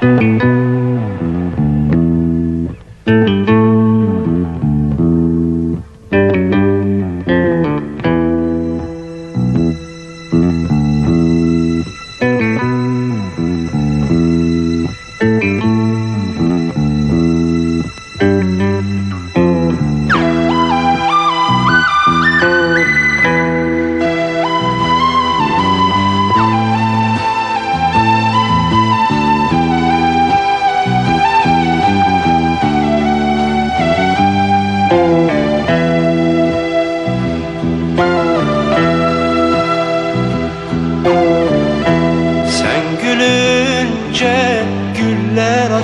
Thank mm -hmm. you.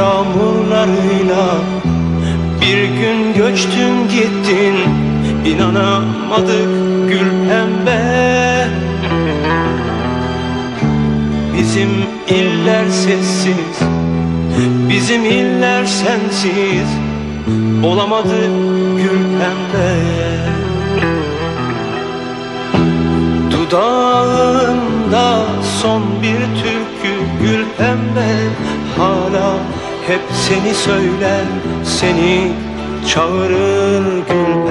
yağmurlarıyla bir gün göçtün gittin İnanamadık gül pembe. Bizim iller sessiz Bizim iller sensiz Olamadı gül pembe. Dudağında son bir türkü gül pembe Hala hep seni söyler Seni çağırır gül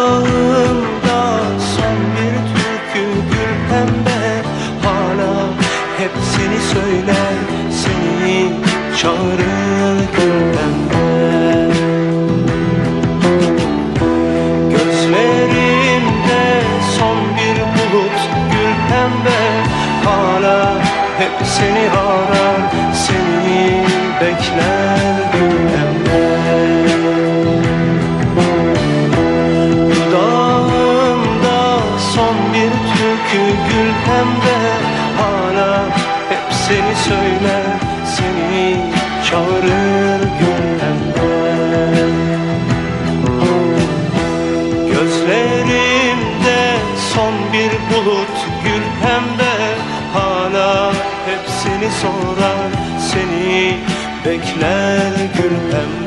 söyler Seni çağırır pembe Gözlerimde son bir bulut gül pembe. Hala hep seni arar Seni bekler hep seni çağırır pembe Gözlerimde son bir bulut gül pembe Hala hep seni sorar Seni bekler gül pembe